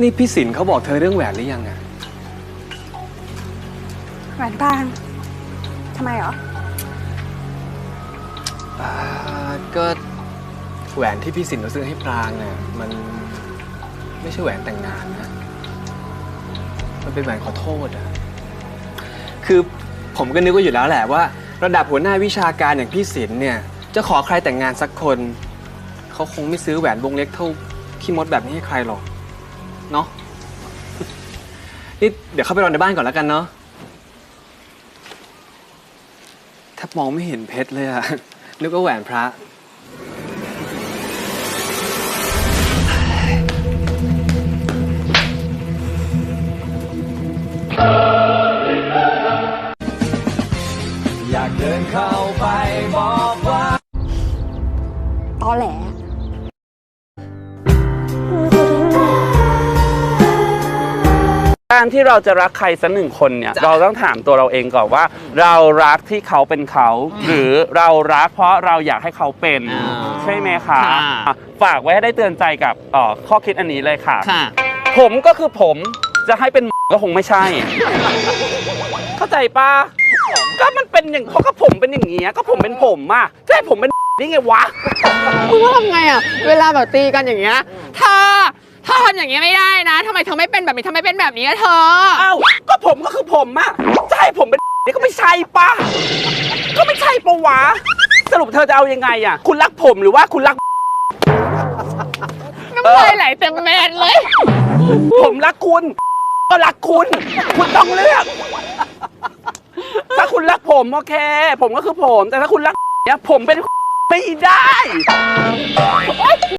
นี่พี่สินเขาบอกเธอเรื่องแหวนหรือยังอะแหวนปรางทำไมเหรอ อ่าก็แหวนที่พี่สินเขาซื้อให้ปรางเนี่ยมันไม่ใช่แหวนแต่งงานนะ มันเป็นแหวนขอโทษอะคือผมก็นึกว่าอยู่แล้วแหละว่า ระดับหัวหน้าวิชาการอย่างพี่สินเนี่ยจะขอใครแต่งงานสักคน เขาคงไม่ซื้อแหวนวงเล็กเท่าขี้มดแบบนี้ให้ใครหรอก เนาะ นี่เดี๋ยวเข้าไปรอในบ้านก่อนแล้วกันเนาะแทบมองไม่เห็นเพชรเลยอะนึกว่าแหวนพระ อยากเดินเข้าไปบอกว่า ตอแหล การที่เราจะรักใครสักหนึ่งคนเนี่ย เราต้องถามตัวเราเองก่อนว่า เรารักที่เขาเป็นเขา หรือเรารักเพราะเราอยากให้เขาเป็นอ่าใช่ไหมคะค่ะอะฝากไว้ให้ได้เตือนใจกับเอ่อข้อคิดอันนี้เลยค่ะ ค่ะ ผมก็คือผมจะให้เป็น ก็คงไม่ใช่ เข้าใจปะก็มันเป็นอย่างเพราะก็ผมเป็นอย่างเงี้ยก็ผมเป็นผมอะจะให้ผมเป็น นี่ไงวะคุณว่าทำไงอะ เวลาแบบตีกันอย่างเงี้ยเธอ เธอทำอย่างเงี้ยไม่ได้นะทำไมเธอไม่เป็นแบบนี้ทำไมเป็นแบบนี้อะเธอเอ้าก็ผมก็คือผมอะจะให้ผมเป็น นี่ก็ไม่ใช่ปะก็ไม่ใช่ปะวะ สรุปเธอจะเอายังไงอะคุณรักผมหรือว่าคุณรัก น้ำลายไหลเต็มแมนเลย ผมรักคุณ ก็รักคุณ คุณต้องเลือก ถ้าคุณรักผมโอเค ผมก็คือผม แต่ถ้าคุณรักเนี่ยผมเป็นไม่ได้